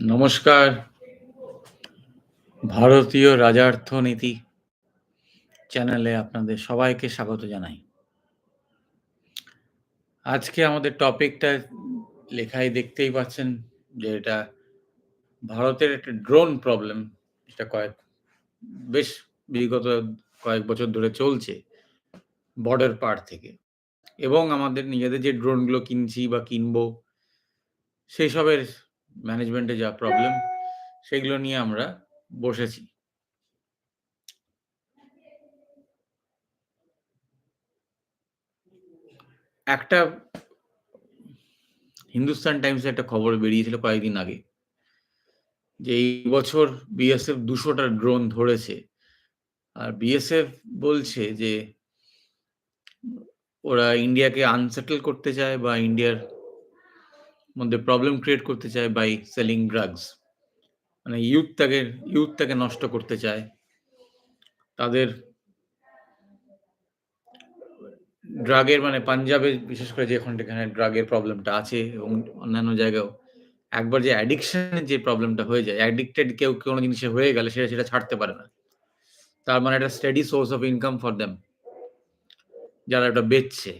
নমস্কার। ভারতীয় রাজার্থনীতি চ্যানেলে আপনাদের সবাইকে স্বাগত জানাই। আজকে আমাদের টপিকটা লেখায় দেখতেই পাচ্ছেন যে এটা ভারতের একটা ড্রোন প্রবলেম এটা কয়েক, বেশ বিগত কয়েক বছর ধরে চলছে বর্ডার পার থেকে। এবং আমাদের নিজেদের যে ড্রোনগুলো কিনছি বা কিনবো সেই সবের ম্যানেজমেন্টে যা প্রবলেম সেগুলো নিয়ে আমরা বসেছি। একটা হিন্দুস্তান টাইমসে একটা খবর বেরিয়েছিল কয়েকদিন আগে, যে এই বছর বিএসএফ দুশোটা ড্রোন ধরেছে। আর বিএসএফ বলছে যে ওরা ইন্ডিয়াকে আনসেটেল করতে চায় বা ইন্ডিয়ার মধ্যে প্রবলেম ক্রিয়েট করতে চায় বাই সেলিং ড্রাগস মানে ইউথটাকে ইউথটাকে নষ্ট করতে চায়। তাদের ড্রাগের মানে পাঞ্জাবে বিশেষ করে যেখানে যেখানে ড্রাগের প্রবলেমটা আছে এবং অন্যান্য জায়গায়ও একবার যে অ্যাডিকশনের যে প্রবলেমটা হয়ে যায় অ্যাডিক্টেড কেউ কোনো জিনিসে হয়ে গেলে সেটা সেটা ছাড়তে পারে না। তার মানে একটা steady source of income for them যারা এটা বেচছে।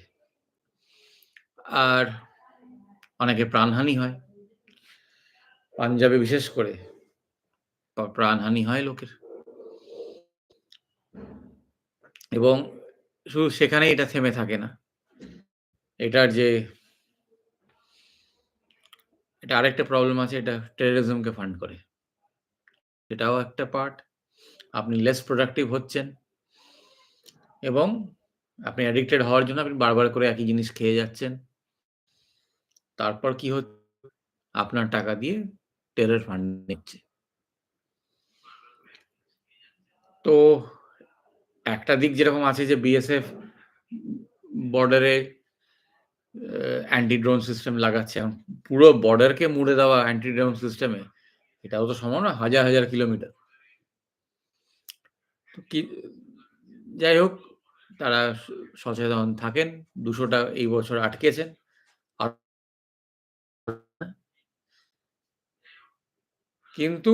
আর অনেকে প্রাণহানি হয়। পাঞ্জাবে বিশেষ করে। প্রাণহানি হয় লোকের। এবং শুধু সেখানে এটা থেমে থাকে না। এটার যে এটা আরেকটা প্রবলেম আছে এটা টেরোরিজমকে ফান্ড করে। এটাও একটা পার্ট আপনি লেস প্রোডাক্টিভ হচ্ছেন এবং আপনি অ্যাডিক্টেড হওয়ার জন্য আপনি বারবার করে একই জিনিস খেয়ে যাচ্ছেন। তারপর কি হচ্ছে? আপনার টাকা দিয়ে টেরর ফান্ড নিচ্ছে। তো একটা দিক যেরকম আছে যে বিএসএফ বর্ডারে অ্যান্টি ড্রোন সিস্টেম লাগাচ্ছে পুরো বর্ডারকে মুড়ে দেওয়া অ্যান্টি ড্রোন সিস্টেমে এটাও তো সম্ভব না হাজার হাজার কিলোমিটার কি, যাই হোক, তারা সচেতন থাকেন, দুশোটা এই বছর আটকেছেন। কিন্তু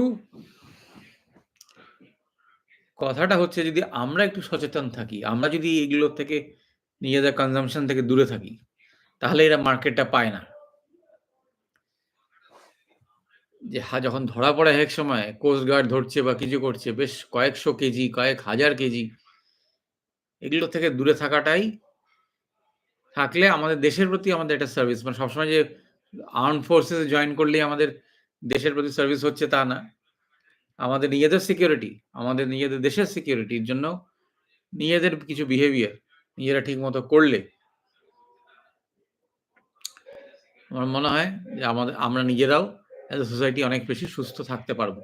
কথাটা হচ্ছে যদি আমরা একটু সচেতন থাকি, আমরা যদি এগুলো থেকে নিজেদের কনজামশন থেকে দূরে থাকি, তাহলে এরা মার্কেটটা পায় না। যে যখন ধরা পড়ে এক সময় কোস্ট গার্ড ধরছে বা কিছু করছে, বেশ কয়েকশো কেজি, কয়েক হাজার কেজি, এগুলো থেকে দূরে থাকাটাই থাকলে আমাদের দেশের প্রতি আমাদের একটা সার্ভিস মানে সবসময় যে আর্ম ফোর্সেস জয়েন করলেই আমাদের দেশের প্রতি সার্ভিস হচ্ছে তা না। আমাদের নিজেদের সিকিউরিটি আমাদের নিজেদের দেশের সিকিউরিটির জন্য নিজেদের কিছু বিহেভিয়ার নিজেরা ঠিক মতো করলে আমার মনে হয় যে আমাদের, আমরা নিজেরাও অ্যাজ এ সোসাইটি অনেক বেশি সুস্থ থাকতে পারব।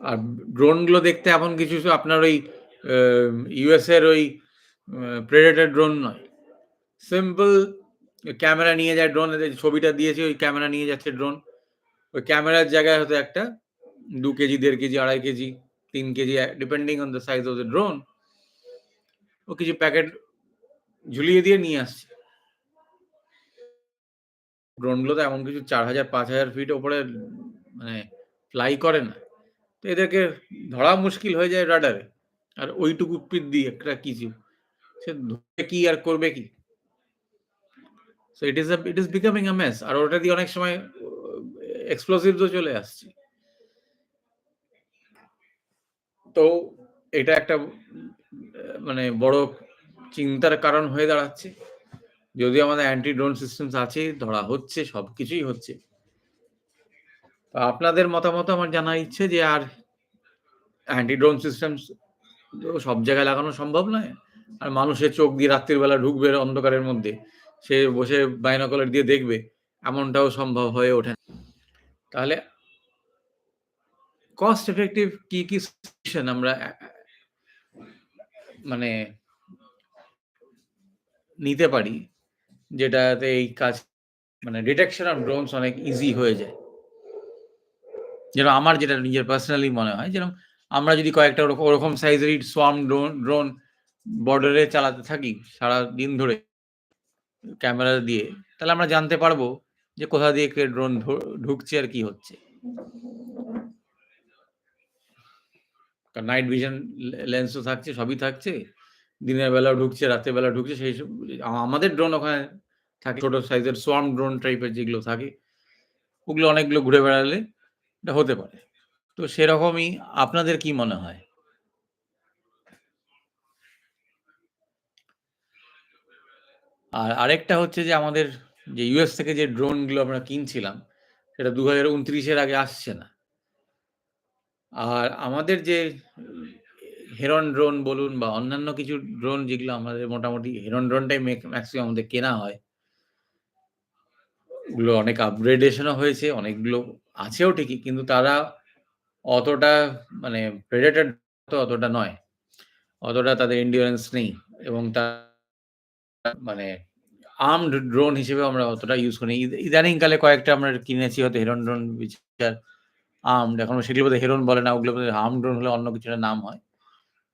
আর ড্রোনগুলো দেখতে এমন কিছু, আপনার ওই ইউএস এর ওই প্রেডেটার ড্রোন নয়। সিম্পল ক্যামেরা নিয়ে যায় ড্রোন ছবিটা দিয়েছে, ওই ক্যামেরা নিয়ে যাচ্ছে ড্রোন ওই ক্যামেরার জায়গায় হয়তো একটা দু কেজি, দেড় কেজি, আড়াই কেজি, তিন K G depending on the size of the drone ও কিছু প্যাকেট ঝুলিয়ে দিয়ে নিয়ে আসছে। ড্রোনগুলো তো এমন কিছু চার হাজার, পাঁচ হাজার ফিট ওপরে মানে ফ্লাই করে না। তো এদেরকে ধরা মুশকিল হয়ে যায় রাডারে। আর ওইটুকু পিট দিয়ে একটা কিছু। সে কি আর করবে কি? So it is it is becoming a mess আর ওটা দিয়ে অনেক সময় এক্সপ্লোসিভসও চলে আসছে। তো এটা একটা মানে বড় চিন্তার কারণ হয়ে দাঁড়াচ্ছে। যদি আমাদের অ্যান্টি ড্রোন সিস্টেমস আছে, ধরা হচ্ছে, সব কিছুই হচ্ছে। আপনাদের মতামত আমার জানা ইচ্ছে যে আর অ্যান্টি ড্রোন সিস্টেম সব জায়গায় লাগানো সম্ভব নয়। আর মানুষের চোখ দিয়ে রাত্রির বেলা ঢুকবে অন্ধকারের মধ্যে। সে বসে বাইনকলার দিয়ে দেখবে, এমনটাও সম্ভব হয়ে ওঠে তাহলে কস্ট এফেক্টিভ কি কি সলিউশন আমরা মানে নিতে পারি, যেটাতে এই কাজ মানে ডিটেকশন অফ ড্রোনস অনেক ইজি হয়ে যায়। যেরকম আমার যেটা নিজের পার্সোনালি মনে হয়, যেরকম আমরা যদি কয়েকটা ওরকম সাইজেরই সোয়াম ড্রোন ড্রোন বর্ডারে চালাতে থাকি সারা দিন ধরে ক্যামেরা দিয়ে, তাহলে আমরা জানতে পারব যে কোথা দিয়ে কে ড্রোন ঢুকছে আর কি হচ্ছে। নাইট ভিশন লেন্সও থাকছে, সবই থাকছে। দিনের বেলাও ঢুকছে, রাতের বেলা ঢুকছে, সেই আমাদের ড্রোন ওখানে থাকে, ছোট সাইজের সোয়ার্ম ড্রোন টাইপের যেগুলো থাকে, ওগুলো অনেকগুলো ঘুরে বেড়ালে এটা হতে পারে। তো সেরকমই আপনাদের কি মনে হয়? আর আরেকটা হচ্ছে যে আমাদের যে ইউএস থেকে যে ড্রোনগুলো আমরা কিনছিলাম, সেটা দু হাজার উনত্রিশের আগে আসছে না। আর আমাদের যে হেরন ড্রোন বলুন বা অন্যান্য কিছু ড্রোন যেগুলো আমাদের মোটামুটি হেরন ড্রোনটাই ম্যাক্সিমাম আমাদের কেনা হয়, ওগুলো অনেক আপগ্রেডেশনও হয়েছে, অনেকগুলো আছেও ঠিকই, কিন্তু তারা অতটা মানে প্রেডেটার তো অতটা নয়, অতটা তাদের ইন্ডিওরেন্স নেই এবং তা মানে আর্মড ড্রোন হিসেবে আমরা অতটা ইউজ করি ইদানিংকালে কয়েকটা আমরা কিনেছি, হয়তো হেরন ড্রোন বিচার আর্মড এখন সেগুলো বোধহয় হেরন বলে না, ওগুলো বোধহয় আর্ম ড্রোন হলে অন্য কিছু নাম হয়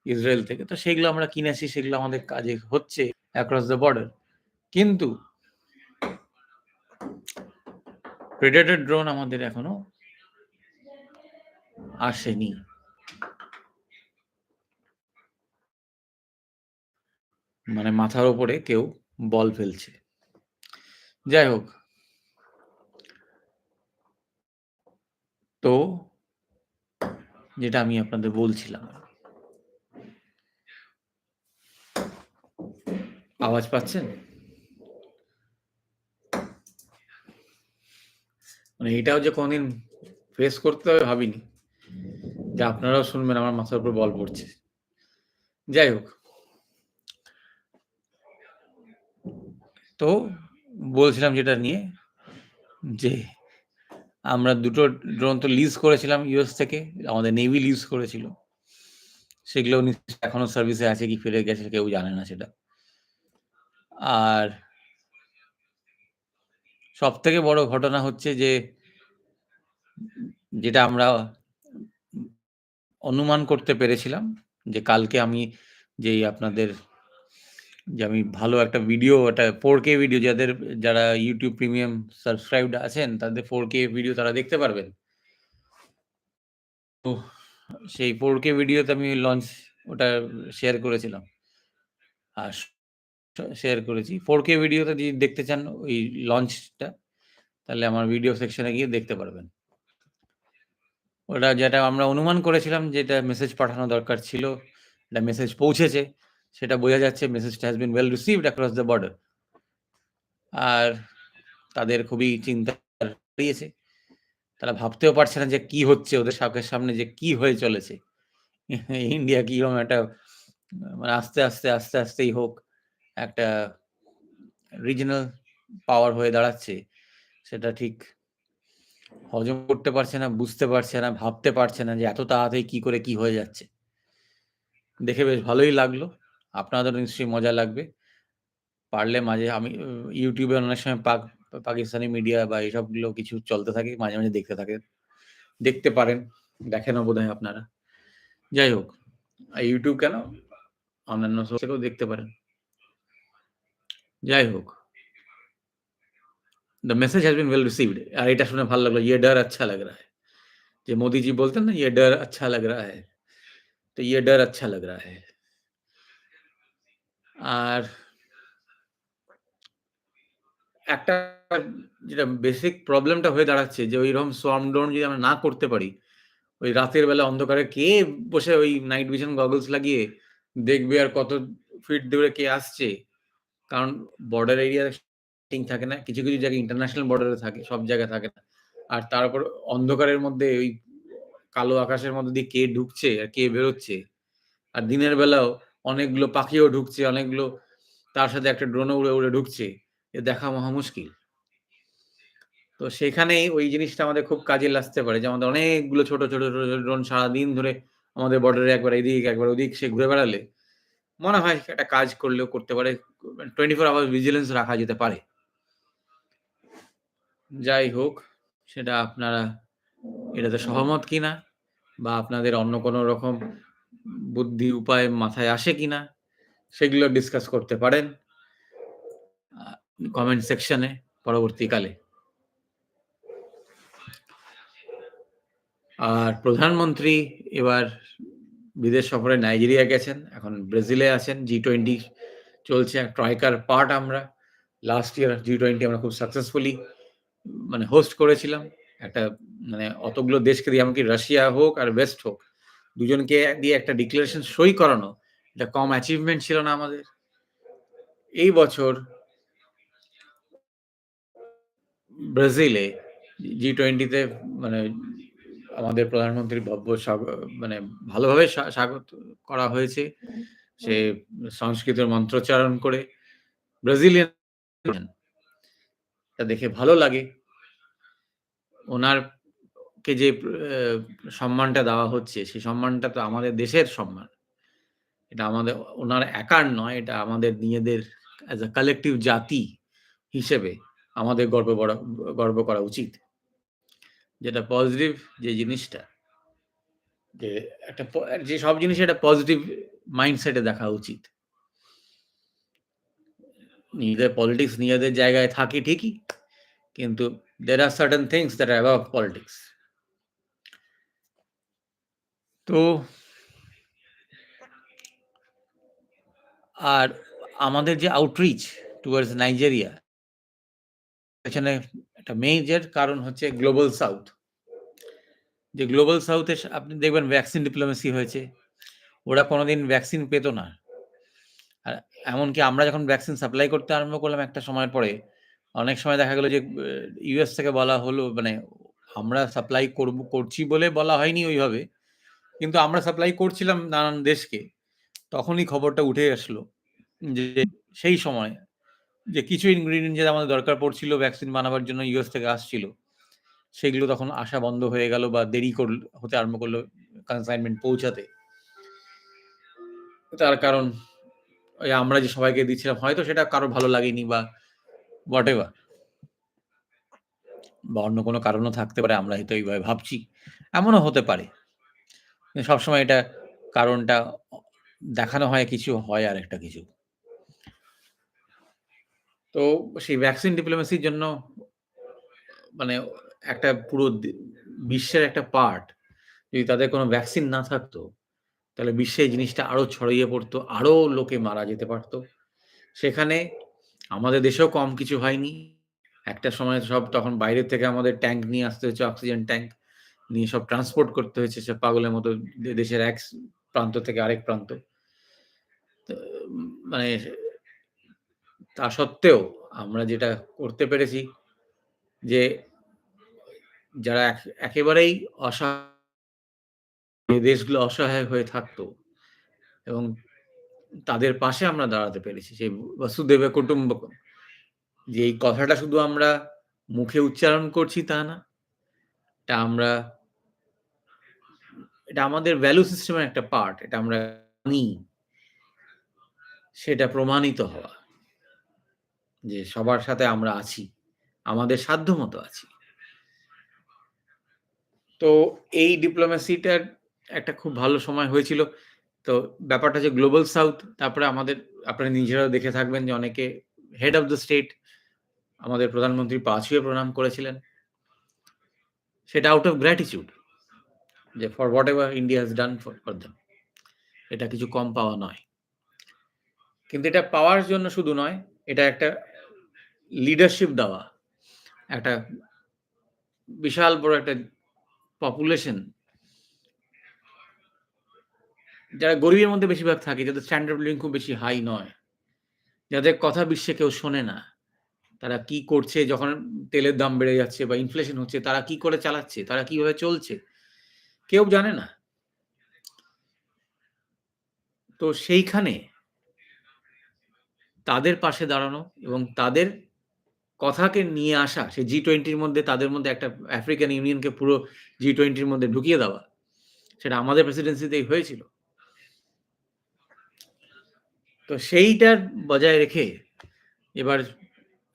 ইসরায়েল থেকে। তো সেগুলো আমরা কিনেছি, সেগুলো আমাদের কাজে হচ্ছে অ্যাক্রস দ্য বর্ডার কিন্তু প্রেডেটর ড্রোন আমাদের এখনও আসেনি। মানে মাথার উপরে কেউ বল ফেলছে। যাই হোক। তো, যেটা আমি আপনাদের বলছিলাম। আওয়াজ পাচ্ছেন? মানে এটাও যে কোনদিন ফেস করতে হবে ভাবিনি। যে আপনারাও শুনবেন আমার মাথার উপর বল পড়ছে। যাই হোক। তো বলছিলাম যেটা নিয়ে যে আমরা দুটো ড্রোন তো লিজ করেছিলাম ইউএস থেকে, আমাদের নেভি লিজ করেছিল। সেগুলো এখনও সার্ভিসে আছে কি ফিরে গেছে কেউ জানে না সেটা। আর সব থেকে বড় ঘটনা হচ্ছে যে যেটা আমরা অনুমান করতে পেরেছিলাম যে কালকে আমি যেই আপনাদের যে আমি ভালো একটা ভিডিও একটা ফোর কে ভিডিও যাদের, যারা ইউটিউব প্রিমিয়াম সাবস্ক্রাইবড আছেন, তাদের ফোর কে ভিডিও তারা দেখতে পারবেন। তো সেই ফোর কে ভিডিওতে আমি লঞ্চ ওটা শেয়ার করেছিলাম। আর শেয়ার করেছি। ফোর কে ভিডিওতে যদি দেখতে চান ওই লঞ্চটা তাহলে আমার ভিডিও সেকশনে গিয়ে দেখতে পারবেন। ওটা যেটা আমরা অনুমান করেছিলাম যেটা মেসেজ পাঠানো দরকার ছিল, এটা মেসেজ পৌঁছেছে। সেটা বোঝা যাচ্ছে মেসেজটা has been well received across the border আর তাদের খুবই চিন্তা দিয়েছে তারা ভাবতেও পারছে না যে কি হচ্ছে, ওদের সাকের সামনে যে কি হয়ে চলেছে। ইন্ডিয়া কীরকম একটা মানে আস্তে আস্তে আস্তে, আস্তেই হোক, একটা রিজনাল পাওয়ার হয়ে দাঁড়াচ্ছে, সেটা ঠিক হজম করতে পারছে না, বুঝতে পারছে না, ভাবতে পারছে না যে এত তাড়াতাড়ি কি করে কি হয়ে যাচ্ছে। দেখে বেশ ভালোই লাগল। আপনাদের নিশ্চয়ই মজা লাগবে পারলে মাঝে আমি ইউটিউবে অনেক সময় পাক পাকিস্তানি মিডিয়া বা এইসবগুলো কিছু চলতে থাকে মাঝে মাঝে দেখতে থাকে দেখতে পারেন দেখেনও বোধ হয় আপনারা যাই হোক ইউটিউব কেন অন্যান্য সোর্সেও দেখতে পারেন যাই হোক the message has been well received আর এটা শুনে ভালো লাগলো ये डर अच्छा लग रहा है যে মোদিজি বলতেন না ये डर अच्छा लग रहा है তো ये डर अच्छा लग रहा है আর একটা যেটা বেসিক প্রবলেমটা হয়ে দাঁড়াচ্ছে যে ওইরকম সোয়ার্ম ড্রোন যদি আমরা না করতে পারি, ওই রাতের বেলা অন্ধকারে কে বসে ওই নাইট ভিশন গগলস লাগিয়ে দেখবে আর কত ফিট দূরে কে আসছে? কারণ বর্ডার এরিয়া টিং থাকে না, কিছু কিছু জায়গায় ইন্টারন্যাশনাল বর্ডারে থাকে, সব জায়গায় থাকে না। আর তারপর অন্ধকারের মধ্যে ওই কালো আকাশের মধ্যে দিয়ে কে ঢুকছে আর কে বেরোচ্ছে? আর দিনের বেলাও অনেকগুলো পাখিও ঢুকছে, অনেকগুলো, তার সাথে একটা ড্রোনও উড়ে উড়ে ঢুকছে। এ দেখা মহা মুশকিল। তো সেখানেই ওই জিনিসটা আমাদের খুব কাজে লাগতে পারে। যে আমাদের অনেকগুলো ছোট ছোট ছোট ছোট ড্রোন সারাদিন ধরে আমাদের বর্ডারে একবার এদিক, একবার ওদিক, সে ঘুরে বেড়ালে মনে হয় একটা কাজ করলেও করতে পারে। টোয়েন্টি ফোর আওয়ার ভিজিলেন্স রাখা যেতে পারে। যাই হোক, সেটা আপনারা, এটাতে সহমত কিনা বা আপনাদের অন্য কোনো রকম বুদ্ধি উপায় মাথায় আসে কিনা সেগুলো ডিসকাস করতে পারেন কমেন্ট সেকশনে পরবর্তীকালে। আর প্রধানমন্ত্রী এবার বিদেশ সফরে নাইজেরিয়া গেছেন, এখন ব্রাজিলে আছেন জি টোয়েন্টি চলছে ট্রাইকার পার্ট আমরা লাস্ট ইয়ার জি টোয়েন্টি আমরা খুব সাকসেসফুলি মানে হোস্ট করেছিলাম, একটা মানে অতগুলো দেশকে দিয়ে, এমনকি রাশিয়া হোক আর ওয়েস্ট হোক দুজনকে দিয়ে একটা ডিক্লারেশন সই করানো, এটা কম অ্যাচিভমেন্ট ছিল না আমাদের। এই বছর ব্রাজিলে জি টোয়েন্টিতে মানে আমাদের প্রধানমন্ত্রী ভব্য মানে ভালোভাবে স্বাগত করা হয়েছে। সে সংস্কৃতের মন্ত্রোচ্চারণ করে ব্রাজিলিয়ান। দেখে ভালো লাগে। ওনার কে যে সম্মানটা দেওয়া হচ্ছে, সেই সম্মানটা তো আমাদের দেশের সম্মান। এটা আমাদের, ওনার একার নয়, এটা আমাদের নিজেদের অ্যাজ আ কালেকটিভ জাতি হিসেবে আমাদের গর্ব গর্ব করা উচিত। যেটা পজিটিভ যে জিনিসটা, যে একটা যে সব জিনিস একটা পজিটিভ মাইন্ডসেটে দেখা উচিত। নিজেদের পলিটিক্স নিজেদের জায়গায় থাকে ঠিকই, কিন্তু there are certain things that are above politics তো আর আমাদের যে আউটরিচ টুয়ার্ডস নাইজেরিয়া এখানে একটা মেজর কারণ হচ্ছে গ্লোবাল সাউথ যে গ্লোবাল সাউথে আপনি দেখবেন ভ্যাকসিন ডিপ্লোমেসি হয়েছে। ওরা কোনোদিন ভ্যাকসিন পেতো না। আর এমনকি আমরা যখন ভ্যাকসিন সাপ্লাই করতে আরম্ভ করলাম একটা সময়ের পরে, অনেক সময় দেখা গেলো যে ইউএস থেকে বলা হলো মানে আমরা সাপ্লাই করব, করছি বলে বলা হয়নি ওইভাবে। কিন্তু আমরা সাপ্লাই করছিলাম নানান দেশকে, তখনই খবরটা উঠে আসলো যে, সেই সময় যে কিছু ইনগ্রিডিয়েন্ট যেটা আমাদের দরকার পড়ছিল ভ্যাকসিন বানাবার জন্য ইউএস থেকে আসছিল, সেগুলো তখন আসা বন্ধ হয়ে গেল বা দেরি কর হতে আরম্ভ করল কনসাইনমেন্ট পৌঁছাতে। তার কারণ, ওই আমরা যে সবাইকে দিচ্ছিলাম, হয়তো সেটা কারও ভালো লাগেনি বা হোয়াট এভার বা অন্য কোনো কারণও থাকতে পারে, আমরা হয়তো এইভাবে ভাবছি। এমনও হতে পারে। সবসময় এটা কারণটা দেখানো হয়, কিছু হয় আর একটা কিছু। তো সেই ভ্যাকসিন ডিপ্লোমেসির জন্য মানে একটা পুরো বিশ্বের একটা পার্ট যদি তাদের কোনো ভ্যাকসিন না থাকতো, তাহলে বিশ্বে এই জিনিসটা আরও ছড়িয়ে পড়তো, আরও লোকে মারা যেতে পারতো। সেখানে আমাদের দেশেও কম কিছু হয়নি। একটা সময় সব তখন বাইরের থেকে আমাদের ট্যাঙ্ক নিয়ে আসতে হচ্ছে অক্সিজেন ট্যাঙ্ক নিয়ে সব ট্রান্সপোর্ট করতে হয়েছে সে পাগলের মতো দেশের এক প্রান্ত থেকে আরেক প্রান্ত। মানে তা সত্ত্বেও আমরা যেটা করতে পেরেছি যে যারা একেবারেই অসহায় দেশগুলো অসহায় হয়ে থাকতো এবং তাদের পাশে আমরা দাঁড়াতে পেরেছি, সেই বসুদেবে কুটুম্বকম যে এই কথাটা শুধু আমরা মুখে উচ্চারণ করছি তা না, এটা আমরা এটা আমাদের ভ্যালু সিস্টেমের একটা পার্ট এটা আমরা জানি। সেটা প্রমাণিত হওয়া। যে সবার সাথে আমরা আছি, আমাদের সাধ্য মতো আছি। তো এই ডিপ্লোমেসিটার একটা খুব ভালো সময় হয়েছিল। তো ব্যাপারটা যে গ্লোবাল সাউথ তারপরে আমাদের, আপনারা নিজেরাও দেখে থাকবেন যে অনেকে হেড অফ দ্য স্টেট আমাদের প্রধানমন্ত্রী পা ছুঁয়ে প্রণাম করেছিলেন। সেটা আউট অফ গ্র্যাটিচিউড যে for whatever India has done for them এটা কিছু কম পাওয়া নয়। কিন্তু এটা পাওয়ার জন্য শুধু নয়, এটা একটা লিডারশিপ দেওয়া, একটা বিশাল বড় একটা পপুলেশন যারা গরিবের মধ্যে বেশিরভাগ থাকে, যাদের স্ট্যান্ডার্ড লিভিং খুব বেশি হাই নয়, যাদের কথা বিশ্বে কেউ শোনে না, তারা কি করছে, যখন তেলের দাম বেড়ে যাচ্ছে বা ইনফ্লেশন হচ্ছে, তারা কি করে চালাচ্ছে, তারা কীভাবে চলছে? কেউ জানে না। তো সেইখানে তাদের পাশে দাঁড়ানো এবং তাদের কথাকে নিয়ে আসা, সে জি টোয়েন্টির মধ্যে, তাদের মধ্যে একটা আফ্রিকান ইউনিয়নকে পুরো জি টোয়েন্টির মধ্যে ঢুকিয়ে দেওয়া, সেটা আমাদের প্রেসিডেন্সিতেই হয়েছিল। তো সেইটার বজায় রেখে এবার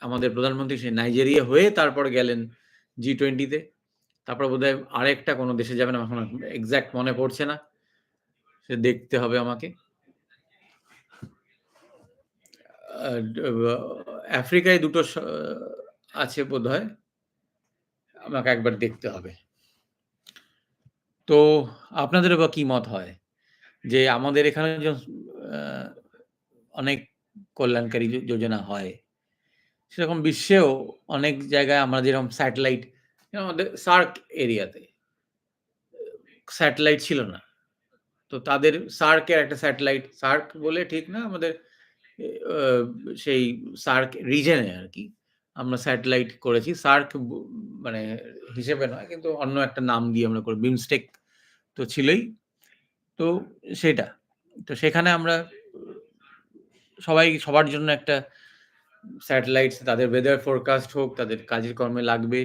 আমাদের প্রধানমন্ত্রী সে নাইজেরিয়া হয়ে তারপর গেলেন জি টোয়েন্টিতে তারপর বোধ হয় আরেকটা কোনো দেশে যাবেন এখন এক্স্যাক্ট মনে পড়ছে না সে দেখতে হবে আমাকে আফ্রিকায় দুটো আছে বোধ হয় আমাকে একবার দেখতে হবে তো আপনাদেরও বা কি মত হয়? যে আমাদের এখানে অনেক কল্যাণকারী যোজনা হয়। সেরকম বিশ্বেও অনেক জায়গায় আমরা যেরকম স্যাটেলাইট আমাদের সার্ক এরিয়াতে স্যাটেলাইট ছিল না। তো তাদের সার্কের একটা স্যাটেলাইট, সার্ক বলে ঠিক না আমাদের সেই সার্ক রিজন আর কি আমরা স্যাটেলাইট করেছি। সার্ক মানে হিসেবে নয় কিন্তু অন্য একটা নাম দিয়ে আমরা করি। বিমস্টেক তো ছিলই। তো সেটা। তো সেখানে আমরা সবাই সবার জন্য একটা স্যাটেলাইটস তাদের ওয়েদার ফোরকাস্ট হোক, তাদের কাজের কর্মে লাগবে।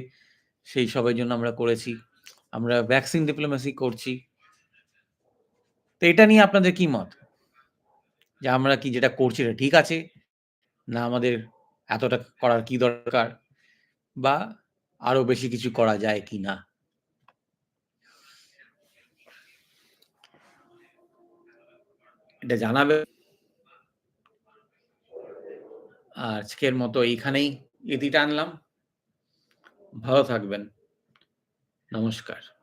সেই সবের জন্য আমরা করেছি। আমরা ভ্যাকসিন ডিপ্লোমেসি করছি। তো এটা নিয়ে আপনাদের কি মত? যে আমরা কি যেটা করছি এটা ঠিক আছে? না আমাদের এতটা করার কি দরকার? বা আরও বেশি কিছু করা যায় কি না এটা জানাবে আজকের মতো এইখানেই ইতি টানলাম। ভালো থাকবেন। নমস্কার।